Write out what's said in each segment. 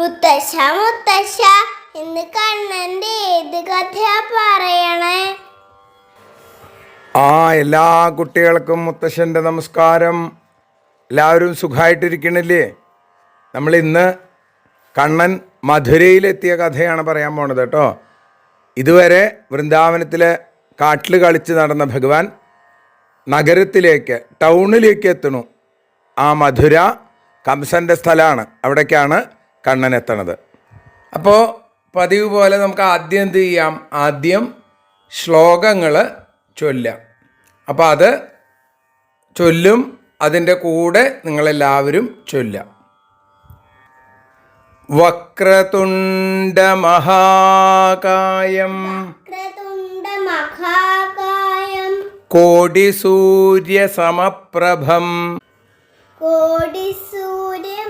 മുത്തശ്ശ മുത്തശ്ശ ഇന്ന് കണ്ണന്റെ ഏത് കഥയാ പറയണേ? ആ എല്ലാ കുട്ടികൾക്കും മുത്തശ്ശന്റെ നമസ്കാരം. എല്ലാവരും സുഖമായിട്ടിരിക്കണില്ലേ നമ്മൾ ഇന്ന് കണ്ണൻ മധുരയിലെത്തിയ കഥയാണ് പറയാൻ പോണത് കേട്ടോ. ഇതുവരെ വൃന്ദാവനത്തിലെ കാട്ടിൽ കളിച്ച് നടന്ന ഭഗവാൻ നഗരത്തിലേക്ക് ടൗണിലേക്ക് എത്തണു ആ മധുര കംസന്റെ സ്ഥലമാണ്. അവിടേക്കാണ് കണ്ണൻ എത്തണത് അപ്പോൾ പതിവ് പോലെ നമുക്ക് ആദ്യം എന്ത് ചെയ്യാം? ആദ്യം ശ്ലോകങ്ങൾ ചൊല്ലാം അപ്പോൾ അത് ചൊല്ലും അതിന്റെ കൂടെ നിങ്ങളെല്ലാവരും ചൊല്ലാം വക്രതുണ്ടമഹാകായം കോടി സൂര്യ കോടിസൂര്യസമപ്രഭം കോടി സൂര്യം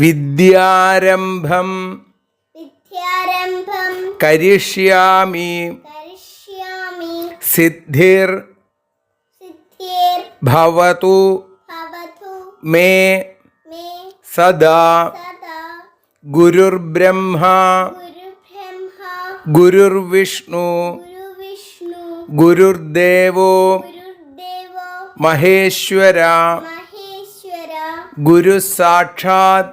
വിദ്യാരംഭം വിദ്യാരംഭം കരിഷ്യാമി കരിഷ്യാമി സിദ്ധിർ സിദ്ധിർ ഭവതു ഭവതു മേ മേ സദാ സദാ ഗുരുർബ്രഹ്മ ഗുരുബ്രഹ്മ ഗുരുർവിഷ്ണു ഗുരുവിഷ്ണു ഗുരുർദേവോ ഗുരുദേവോ മഹേശ്വര മഹേശ്വര ഗുരു സാക്ഷാത്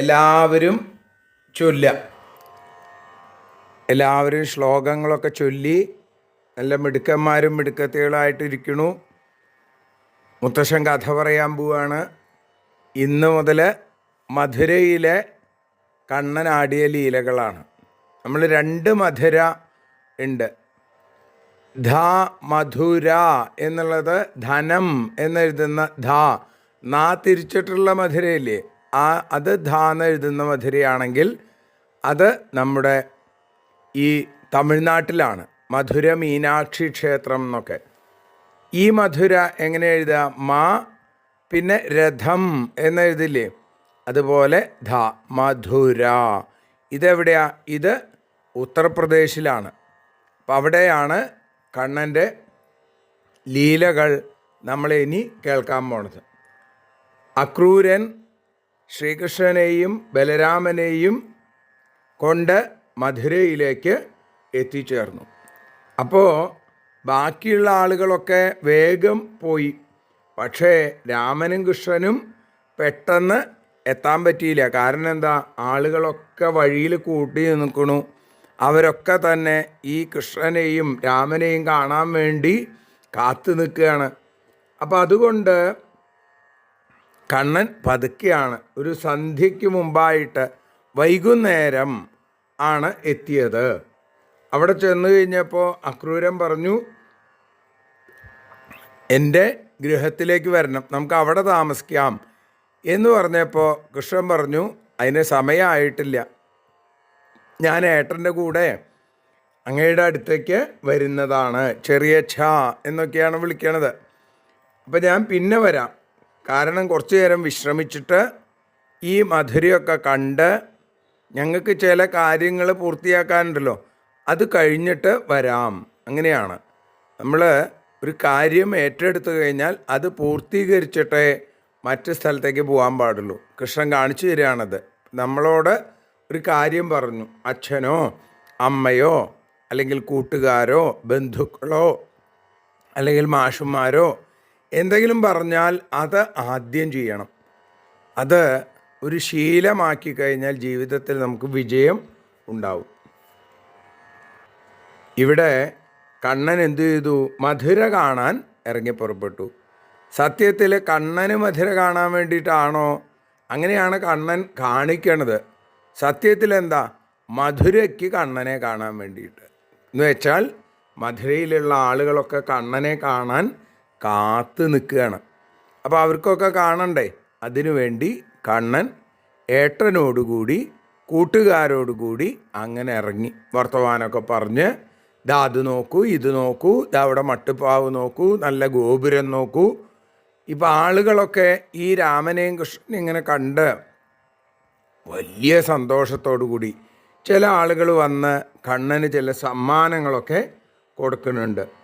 എല്ലാവരും ചൊല്ല എല്ലാവരും ശ്ലോകങ്ങളൊക്കെ ചൊല്ലി നല്ല മിടുക്കന്മാരും മിടുക്കത്തികളായിട്ടിരിക്കണു മുത്തശ്ശൻ കഥ പറയാൻ പോവാണ്. ഇന്ന് മുതൽ മധുരയിലെ കണ്ണനാടിയ ലീലകളാണ്. നമ്മൾ രണ്ട് മധുര ഉണ്ട്. ധ മധുര എന്നുള്ളത് ധനം എന്നെഴുതുന്ന ധ. നാ തിരിച്ചിട്ടുള്ള മധുരയില്ലേ? ആ അത് ധാന എഴുതുന്ന മധുരയാണെങ്കിൽ അത് നമ്മുടെ ഈ തമിഴ്നാട്ടിലാണ്. മധുര മീനാക്ഷി ക്ഷേത്രം എന്നൊക്കെ. ഈ മധുര എങ്ങനെ എഴുതുക മാ പിന്നെ രഥം എന്നെഴുതില്ലേ? അതുപോലെ ധ മധുര. ഇതെവിടെയാ? ഇത് ഉത്തർപ്രദേശിലാണ്. അപ്പം അവിടെയാണ് കണ്ണന്റെ ലീലകൾ നമ്മൾ ഇനി കേൾക്കാൻ പോണത്. അക്രൂരൻ ശ്രീകൃഷ്ണനെയും ബലരാമനെയും കൊണ്ട് മധുരയിലേക്ക് എത്തിച്ചേർന്നു. അപ്പോൾ ബാക്കിയുള്ള ആളുകളൊക്കെ വേഗം പോയി. പക്ഷേ രാമനും കൃഷ്ണനും പെട്ടെന്ന് എത്താൻ പറ്റിയില്ല. കാരണം എന്താ? ആളുകളൊക്കെ വഴിയിൽ കൂട്ടി നിൽക്കണു. അവരൊക്കെ തന്നെ ഈ കൃഷ്ണനെയും രാമനെയും കാണാൻ വേണ്ടി കാത്തു നിൽക്കുകയാണ്. അപ്പോൾ അതുകൊണ്ട് കണ്ണൻ പതുക്കെയാണ്. ഒരു സന്ധ്യയ്ക്ക് മുമ്പായിട്ട് വൈകുന്നേരം ആണ് എത്തിയത്. അവിടെ ചെന്ന് കഴിഞ്ഞപ്പോൾ അക്രൂരൻ പറഞ്ഞു എന്റെ ഗൃഹത്തിലേക്ക് വരണം. നമുക്ക് അവിടെ താമസിക്കാം. എന്ന് പറഞ്ഞപ്പോൾ കൃഷ്ണൻ പറഞ്ഞു അതിന് സമയമായിട്ടില്ല ഞാൻ ഏട്ടന്റെ കൂടെ അങ്ങയുടെ അടുത്തേക്ക് വരുന്നതാണ്. ചെറിയ ഛ എന്നൊക്കെയാണ് വിളിക്കണത്. അപ്പം ഞാൻ പിന്നെ വരാം. കാരണം കുറച്ച് നേരം വിശ്രമിച്ചിട്ട് ഈ മധുരയൊക്കെ കണ്ട് ഞങ്ങൾക്ക് ചില കാര്യങ്ങൾ പൂർത്തിയാക്കാനുണ്ടല്ലോ. അത് കഴിഞ്ഞിട്ട് വരാം. അങ്ങനെയാണ്. നമ്മൾ ഒരു കാര്യം ഏറ്റെടുത്തു കഴിഞ്ഞാൽ അത് പൂർത്തീകരിച്ചിട്ടേ മറ്റു സ്ഥലത്തേക്ക് പോകാൻ പാടുള്ളൂ. കൃഷ്ണൻ കാണിച്ചു തരികയാണത്. നമ്മളോട് ഒരു കാര്യം പറഞ്ഞു. അച്ഛനോ അമ്മയോ അല്ലെങ്കിൽ കൂട്ടുകാരോ ബന്ധുക്കളോ അല്ലെങ്കിൽ മാഷുമാരോ എന്തെങ്കിലും പറഞ്ഞാൽ അത് ആദ്യം ചെയ്യണം. അത് ഒരു ശീലമാക്കി കഴിഞ്ഞാൽ ജീവിതത്തിൽ നമുക്ക് വിജയം ഉണ്ടാവും. ഇവിടെ കണ്ണൻ എന്തു ചെയ്തു? മധുര കാണാൻ ഇറങ്ങി പുറപ്പെട്ടു. സത്യത്തിൽ കണ്ണന് മധുര കാണാൻ വേണ്ടിയിട്ടാണോ? അങ്ങനെയാണ് കണ്ണൻ കാണിക്കണത്. സത്യത്തിൽ എന്താ? മധുരയ്ക്ക് കണ്ണനെ കാണാൻ വേണ്ടിയിട്ട്. എന്ന് വെച്ചാൽ മധുരയിലുള്ള ആളുകളൊക്കെ കണ്ണനെ കാണാൻ കാത്തു നിൽക്കുകയാണ്. അപ്പോൾ അവർക്കൊക്കെ കാണണ്ടേ? അതിനു വേണ്ടി കണ്ണൻ ഏട്ടനോടുകൂടി കൂട്ടുകാരോടുകൂടി അങ്ങനെ ഇറങ്ങി. വർത്തമാനമൊക്കെ പറഞ്ഞ് ദാ അത് നോക്കൂ ഇത് നോക്കൂ ദാ അവിടെ മട്ടുപ്പാവ് നോക്കൂ നല്ല ഗോപുരം നോക്കൂ. ഇപ്പം ആളുകളൊക്കെ ഈ രാമനെയും കൃഷ്ണനെയും ഇങ്ങനെ കണ്ട് വലിയ സന്തോഷത്തോടു കൂടി ചില ആളുകൾ വന്ന് കണ്ണന് ചില സമ്മാനങ്ങളൊക്കെ കൊടുക്കുന്നുണ്ട്.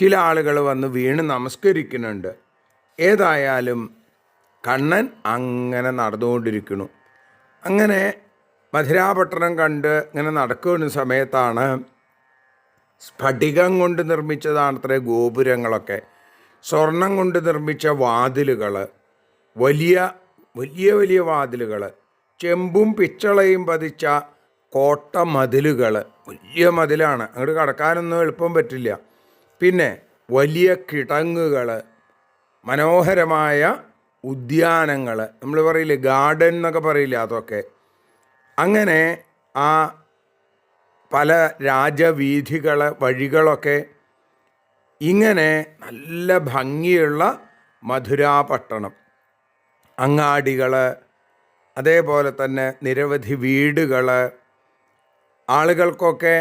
ചില ആളുകൾ വന്ന് വീണ് നമസ്കരിക്കുന്നുണ്ട്. ഏതായാലും കണ്ണൻ അങ്ങനെ നടന്നുകൊണ്ടിരിക്കുന്നു. അങ്ങനെ മധുരാപട്ടണം കണ്ട് ഇങ്ങനെ നടക്കുന്ന സമയത്താണ് സ്ഫടികം കൊണ്ട് നിർമ്മിച്ചതാണത്രേ ഗോപുരങ്ങളൊക്കെ. സ്വർണം കൊണ്ട് നിർമ്മിച്ച വാതിലുകൾ വലിയ വലിയ വലിയ വാതിലുകൾ ചെമ്പും പിച്ചളയും പതിച്ച കോട്ട മതിലുകൾ വലിയ മതിലാണ്. അങ്ങോട്ട് കടക്കാനൊന്നും എളുപ്പം പറ്റില്ല. പിന്നെ വലിയ കിടങ്ങുകൾ മനോഹരമായ ഉദ്യാനങ്ങൾ നമ്മൾ പറയില്ലേ ഗാർഡൻ എന്നൊക്കെ പറയില്ല അതൊക്കെ. അങ്ങനെ ആ പല രാജവീഥികൾ വഴികളൊക്കെ ഇങ്ങനെ നല്ല ഭംഗിയുള്ള മധുരാപട്ടണം. അങ്ങാടികൾ അതേപോലെ തന്നെ നിരവധി വീടുകൾ ആളുകൾക്കൊക്കെ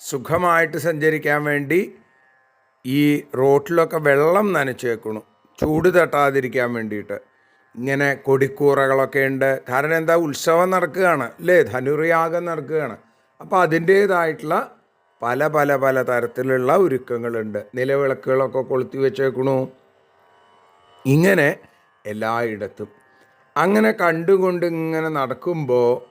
സുഖമായിട്ട് സഞ്ചരിക്കാൻ വേണ്ടി ഈ റോട്ടിലൊക്കെ വെള്ളം നനച്ചേക്കണു. ചൂട് തട്ടാതിരിക്കാൻ വേണ്ടിയിട്ട്. ഇങ്ങനെ കൊടിക്കൂറകളൊക്കെ ഉണ്ട്. കാരണം എന്താ ഉത്സവം നടക്കുകയാണ് അല്ലേ? ധനുർയാഗം നടക്കുകയാണ്. അപ്പോൾ അതിന്റേതായിട്ടുള്ള പല പല പല തരത്തിലുള്ള ഒരുക്കങ്ങളുണ്ട്. നിലവിളക്കുകളൊക്കെ കൊളുത്തി വെച്ചേക്കണു. ഇങ്ങനെ എല്ലായിടത്തും. അങ്ങനെ കണ്ടുകൊണ്ട് ഇങ്ങനെ നടക്കുമ്പോൾ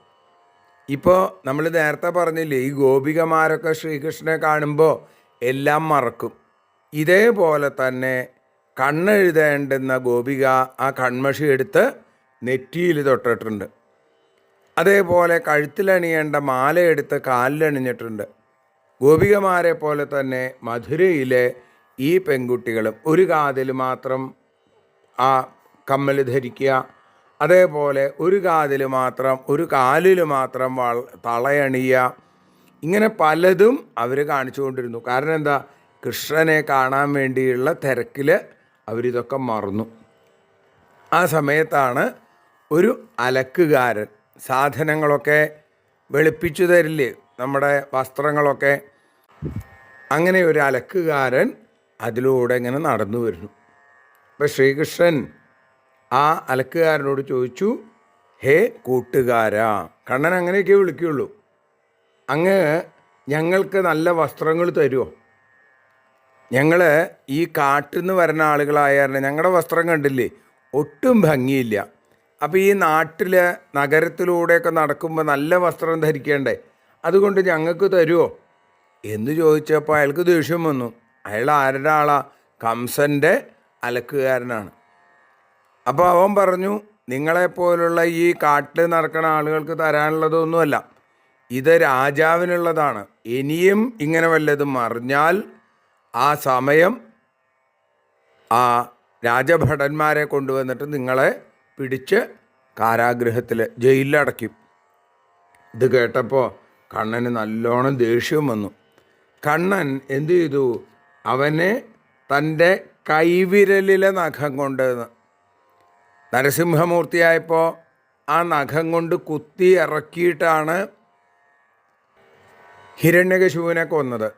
ഇപ്പോൾ നമ്മൾ നേരത്തെ പറഞ്ഞില്ലേ ഈ ഗോപികമാരൊക്കെ ശ്രീകൃഷ്ണനെ കാണുമ്പോൾ എല്ലാം മറക്കും. ഇതേപോലെ തന്നെ കണ്ണെഴുതേണ്ടുന്ന ഗോപിക ആ കൺമഷി എടുത്ത് നെറ്റിയിൽ തൊട്ടിട്ടുണ്ട്. അതേപോലെ കഴുത്തിലണിയേണ്ട മാലയെടുത്ത് കാലിലണിഞ്ഞിട്ടുണ്ട്. ഗോപികമാരെ പോലെ തന്നെ മധുരയിലെ ഈ പെൺകുട്ടികളും ഒരു കാതിൽ മാത്രം ആ കമ്മൽ ധരിക്കുക അതേപോലെ ഒരു കാതിൽ മാത്രം ഒരു കാലിൽ മാത്രം വള തളയണിയുക ഇങ്ങനെ പലതും അവർ കാണിച്ചുകൊണ്ടിരുന്നു. കാരണം എന്താ? കൃഷ്ണനെ കാണാൻ വേണ്ടിയുള്ള തിരക്കിൽ അവരിതൊക്കെ മറന്നു. ആ സമയത്താണ് ഒരു അലക്കുകാരൻ സാധനങ്ങളൊക്കെ വെളുപ്പിച്ചു തരില്ലേ നമ്മുടെ വസ്ത്രങ്ങളൊക്കെ. അങ്ങനെ ഒരു അലക്കുകാരൻ അതിലൂടെ ഇങ്ങനെ നടന്നു വരുന്നു. അപ്പം ശ്രീകൃഷ്ണൻ ആ അലക്കുകാരനോട് ചോദിച്ചു ഹേ കൂട്ടുകാരാ കണ്ണൻ അങ്ങനെയൊക്കെ വിളിക്കുകയുള്ളൂ അങ്ങ് ഞങ്ങൾക്ക് നല്ല വസ്ത്രങ്ങൾ തരുമോ ഞങ്ങൾ ഈ കാട്ടിൽ നിന്ന് വരുന്ന ആളുകളായാലും ഞങ്ങളുടെ വസ്ത്രം കണ്ടില്ലേ? ഒട്ടും ഭംഗിയില്ല. അപ്പോൾ ഈ നാട്ടിൽ നഗരത്തിലൂടെയൊക്കെ നടക്കുമ്പോൾ നല്ല വസ്ത്രം ധരിക്കേണ്ടേ? അതുകൊണ്ട് ഞങ്ങൾക്ക് തരുമോ എന്ന് ചോദിച്ചപ്പോൾ അയാൾക്ക് ദേഷ്യം വന്നു. അയാൾ ആരുടെ ആളാ? കംസന്റെ അലക്കുകാരനാണ്. അപ്പോൾ അവൻ പറഞ്ഞു നിങ്ങളെപ്പോലുള്ള ഈ കാട്ടിൽ നടക്കുന്ന ആളുകൾക്ക് തരാനുള്ളതൊന്നുമല്ല. ഇത് രാജാവിനുള്ളതാണ്. ഇനിയും ഇങ്ങനെ വല്ലതും മറിഞ്ഞാൽ ആ സമയം ആ രാജഭടന്മാരെ കൊണ്ടുവന്നിട്ട് നിങ്ങളെ പിടിച്ച് കാരാഗ്രഹത്തിൽ ജയിലിലടയ്ക്കും. ഇത് കേട്ടപ്പോൾ കണ്ണന് നല്ലോണം ദേഷ്യം വന്നു. കണ്ണൻ എന്തു ചെയ്തു? അവനെ തന്റെ കൈവിരലിലെ നഖം കൊണ്ട് നരസിംഹമൂർത്തിയായപ്പോൾ ആ നഖം കൊണ്ട് കുത്തി ഇറക്കിയിട്ടാണ് ഹിരണ്യകശുവിനെ കൊന്നത്.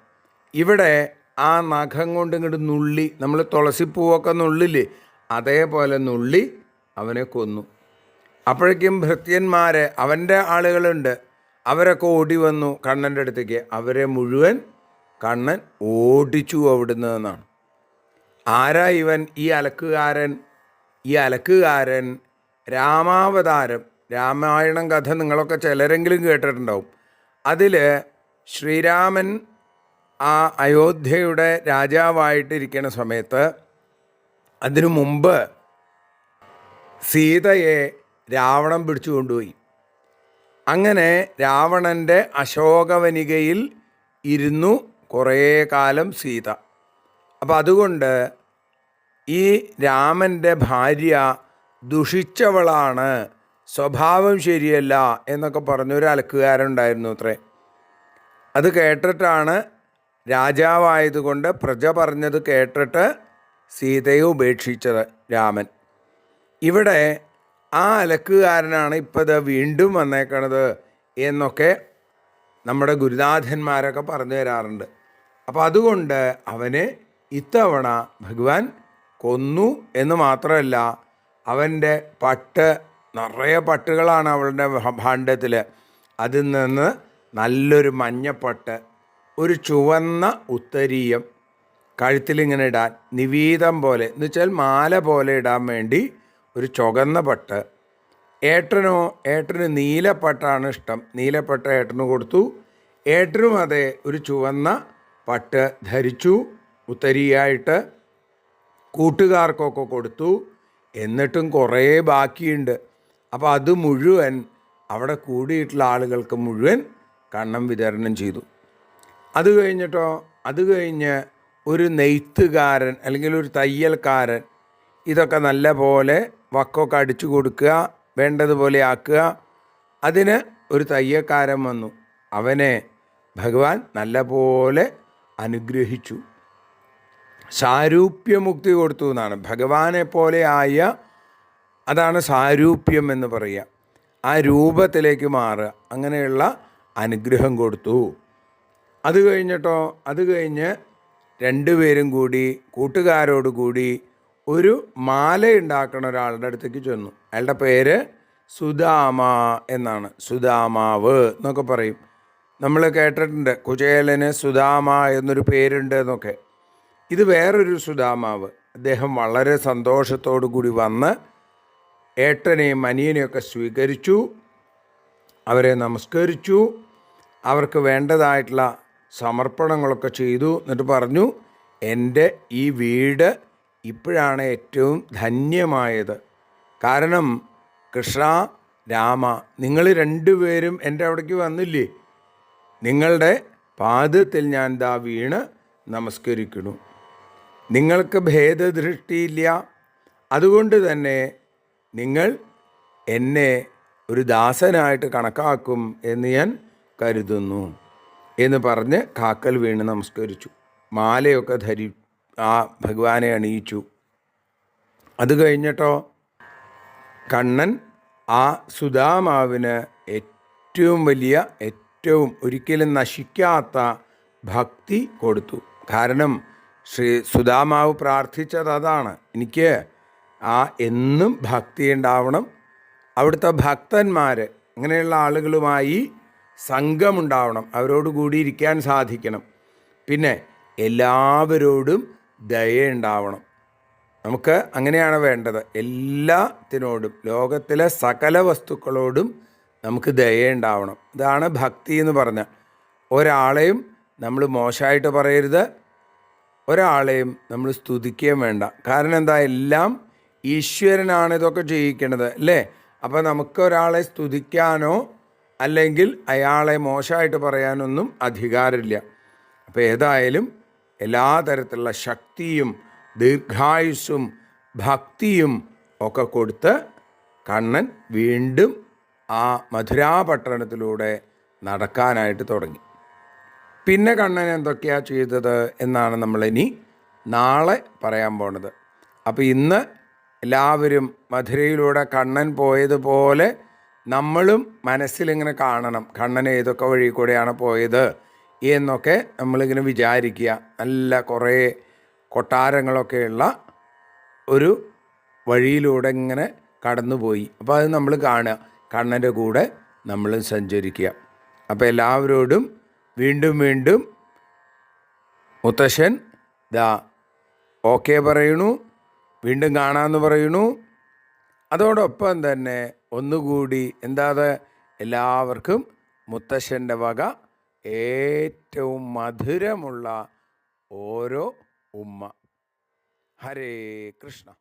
ഇവിടെ ആ നഖം കൊണ്ട് ഇങ്ങോട്ട് നുള്ളി നമ്മൾ തുളസിപ്പൂവൊക്കെ നുള്ളില്ലേ അതേപോലെ നുള്ളി അവനെ കൊന്നു. അപ്പോഴേക്കും ഭൃത്യന്മാർ അവന്റെ ആളുകളുണ്ട് അവരൊക്കെ ഓടി വന്നു കണ്ണന്റെ അടുത്തേക്ക്. അവരെ മുഴുവൻ കണ്ണൻ ഓടിച്ചു അവിടുന്ന് എന്നാണ്. ആരാ ഇവൻ? ഈ അലക്കുകാരൻ ഈ അലക്കുകാരൻ രാമാവതാരം രാമായണം കഥ നിങ്ങളൊക്കെ ചിലരെങ്കിലും കേട്ടിട്ടുണ്ടാവും. അതിൽ ശ്രീരാമൻ ആ അയോധ്യയുടെ രാജാവായിട്ടിരിക്കുന്ന സമയത്ത് അതിനു മുമ്പ് സീതയെ രാവണൻ പിടിച്ചു കൊണ്ടുപോയി. അങ്ങനെ രാവണന്റെ അശോകവനികയിൽ ഇരുന്നു കുറേ കാലം സീത. അപ്പം അതുകൊണ്ട് ഈ രാമന്റെ ഭാര്യ ദുഷിച്ചവളാണ് സ്വഭാവം ശരിയല്ല എന്നൊക്കെ പറഞ്ഞൊരു അലക്കുകാരുണ്ടായിരുന്നു അത്രേ. അത് കേട്ടിട്ടാണ് രാജാവായതുകൊണ്ട് പ്രജ പറഞ്ഞത് കേട്ടിട്ട് സീതയെ ഉപേക്ഷിച്ചത് രാമൻ. ഇവിടെ ആ അലക്കുകാരനാണ് ഇപ്പോൾ ഇത് വീണ്ടും വന്നേക്കണത് എന്നൊക്കെ നമ്മുടെ ഗുരുനാഥന്മാരൊക്കെ പറഞ്ഞു തരാറുണ്ട്. അപ്പോൾ അതുകൊണ്ട് അവനെ ഇത്തവണ ഭഗവാൻ കൊന്നു എന്ന് മാത്രമല്ല അവന്റെ പട്ട് നിറയെ പട്ടുകളാണ് അവളുടെ ഭാണ്ഡത്തിൽ അതിൽ നിന്ന് നല്ലൊരു മഞ്ഞപ്പട്ട് ഒരു ചുവന്ന ഉത്തരീയം കഴുത്തിലിങ്ങനെ ഇടാൻ നിവീതം പോലെ എന്ന് വെച്ചാൽ മാല പോലെ ഇടാൻ വേണ്ടി ഒരു ചുവന്ന പട്ട്. ഏട്ടനോ ഏട്ടന് നീലപ്പട്ടാണ് ഇഷ്ടം. നീലപ്പട്ട ഏട്ടന് കൊടുത്തു. ഏട്ടനും അതെ ഒരു ചുവന്ന പട്ട് ധരിച്ചു ഉത്തരിയായിട്ട് കൂട്ടുകാർക്കൊക്കെ കൊടുത്തു. എന്നിട്ടും കുറേ ബാക്കിയുണ്ട്. അപ്പോൾ അത് മുഴുവൻ അവിടെ കൂടിയിട്ടുള്ള ആളുകൾക്ക് മുഴുവൻ കണ്ണം വിതരണം ചെയ്തു. അത് കഴിഞ്ഞിട്ടോ അത് കഴിഞ്ഞ് ഒരു നെയ്ത്തുകാരൻ അല്ലെങ്കിൽ ഒരു തയ്യൽക്കാരൻ ഇതൊക്കെ നല്ല പോലെ വക്കൊക്കെ അടിച്ചു കൊടുക്കുക വേണ്ടതുപോലെ ആക്കുക. അതിന് ഒരു തയ്യക്കാരൻ വന്നു. അവനെ ഭഗവാൻ നല്ല പോലെ അനുഗ്രഹിച്ചു. സാരൂപ്യമുക്തി കൊടുത്തു എന്നാണ്. ഭഗവാനെ പോലെ ആയ അതാണ് സാരൂപ്യം എന്ന് പറയുക. ആ രൂപത്തിലേക്ക് മാറുക. അങ്ങനെയുള്ള അനുഗ്രഹം കൊടുത്തു. അത് കഴിഞ്ഞിട്ടോ അത് കഴിഞ്ഞ് രണ്ടുപേരും കൂടി കൂട്ടുകാരോട് കൂടി ഒരു മാല ഉണ്ടാക്കുന്ന ഒരാളുടെ അടുത്തേക്ക് ചെന്നു. അയാളുടെ പേര് സുദാമ എന്നാണ്. സുദാമാവ് എന്നൊക്കെ പറയും. നമ്മൾ കേട്ടിട്ടുണ്ട് കുചേലന് സുദാമ എന്നൊരു പേരുണ്ട് എന്നൊക്കെ. ഇത് വേറൊരു സുദാമാവ് അദ്ദേഹം വളരെ സന്തോഷത്തോടു കൂടി വന്ന് ഏട്ടനെയും അനിയനെയൊക്കെ സ്വീകരിച്ചു. അവരെ നമസ്കരിച്ചു. അവർക്ക് വേണ്ടതായിട്ടുള്ള സമർപ്പണങ്ങളൊക്കെ ചെയ്തു എന്നിട്ട് പറഞ്ഞു എന്റെ ഈ വീട് ഇപ്പോഴാണ് ഏറ്റവും ധന്യമായത്. കാരണം കൃഷ്ണ രാമ നിങ്ങൾ രണ്ടുപേരും എന്റെ അവിടേക്ക് വന്നില്ലേ? നിങ്ങളുടെ പാദത്തിൽ ഞാൻ ദാ വീണ് നമസ്കരിക്കുന്നു. നിങ്ങൾക്ക് ഭേദദൃഷ്ടിയില്ല. അതുകൊണ്ട് തന്നെ നിങ്ങൾ എന്നെ ഒരു ദാസനായിട്ട് കണക്കാക്കും എന്ന് ഞാൻ കരുതുന്നു. എന്ന് പറഞ്ഞ് കാക്കൽ വീണ് നമസ്കരിച്ചു. മാലയൊക്കെ ധരി ആ ഭഗവാനെ അണിയിച്ചു. അത് കഴിഞ്ഞിട്ടോ? കണ്ണൻ ആ സുധാമാവിന് ഏറ്റവും വലിയ ഏറ്റവും ഒരിക്കലും നശിക്കാത്ത ഭക്തി കൊടുത്തു. കാരണം ശ്രീ സുധാമാവ് പ്രാർത്ഥിച്ചത് അതാണ്. എനിക്ക് ആ എന്നും ഭക്തി ഉണ്ടാവണം. അവിടുത്തെ ഭക്തന്മാർ അങ്ങനെയുള്ള ആളുകളുമായി സംഘമുണ്ടാവണം അവരോട് കൂടി ഇരിക്കാൻ സാധിക്കണം. പിന്നെ എല്ലാവരോടും ദയുണ്ടാവണം നമുക്ക് അങ്ങനെയാണ് വേണ്ടത്. എല്ലാത്തിനോടും ലോകത്തിലെ സകല വസ്തുക്കളോടും നമുക്ക് ദയുണ്ടാവണം ഇതാണ് ഭക്തി എന്ന് പറഞ്ഞാൽ. ഒരാളെയും നമ്മൾ മോശമായിട്ട് പറയരുത്. ഒരാളെയും നമ്മൾ സ്തുതിക്കുകയും വേണ്ട. കാരണം എന്താ? എല്ലാം ഈശ്വരനാണ് ഇതൊക്കെ ചെയ്യിക്കണത് അല്ലേ? അപ്പോൾ നമുക്ക് ഒരാളെ സ്തുതിക്കാനോ അല്ലെങ്കിൽ അയാളെ മോശമായിട്ട് പറയാനൊന്നും അധികാരമില്ല. അപ്പോൾ ഏതായാലും എല്ലാ തരത്തിലുള്ള ശക്തിയും ദീർഘായുസ്സും ഭക്തിയും ഒക്കെ കൊടുത്ത് കണ്ണൻ വീണ്ടും ആ മധുരാപട്ടണത്തിലൂടെ നടക്കാനായിട്ട് തുടങ്ങി. പിന്നെ കണ്ണൻ എന്തൊക്കെയാണ് ചെയ്തത് എന്നാണ് നമ്മളിനി നാളെ പറയാൻ പോണത്. അപ്പോൾ ഇന്ന് എല്ലാവരും മധുരയിലൂടെ കണ്ണൻ പോയതുപോലെ നമ്മളും മനസ്സിലിങ്ങനെ കാണണം. കണ്ണൻ ഏതൊക്കെ വഴി കൂടെയാണ് പോയത് എന്നൊക്കെ നമ്മളിങ്ങനെ വിചാരിക്കുക. നല്ല കുറേ കൊട്ടാരങ്ങളൊക്കെയുള്ള ഒരു വഴിയിലൂടെ ഇങ്ങനെ കടന്നുപോയി. അപ്പോൾ അത് നമ്മൾ കാണുക. കണ്ണന്റെ കൂടെ നമ്മൾ സഞ്ചരിക്കുക. അപ്പോൾ എല്ലാവരോടും വീണ്ടും വീണ്ടും മുത്തശ്ശൻ ദാ ഓക്കെ പറയണു. വീണ്ടും കാണാമെന്ന് പറയണു. അതോടൊപ്പം തന്നെ ഒന്നുകൂടി എന്താ എല്ലാവർക്കും മുത്തശ്ശന്റെ വക ഏറ്റവും മധുരമുള്ള ഓരോ ഉമ്മ. ഹരേ കൃഷ്ണ.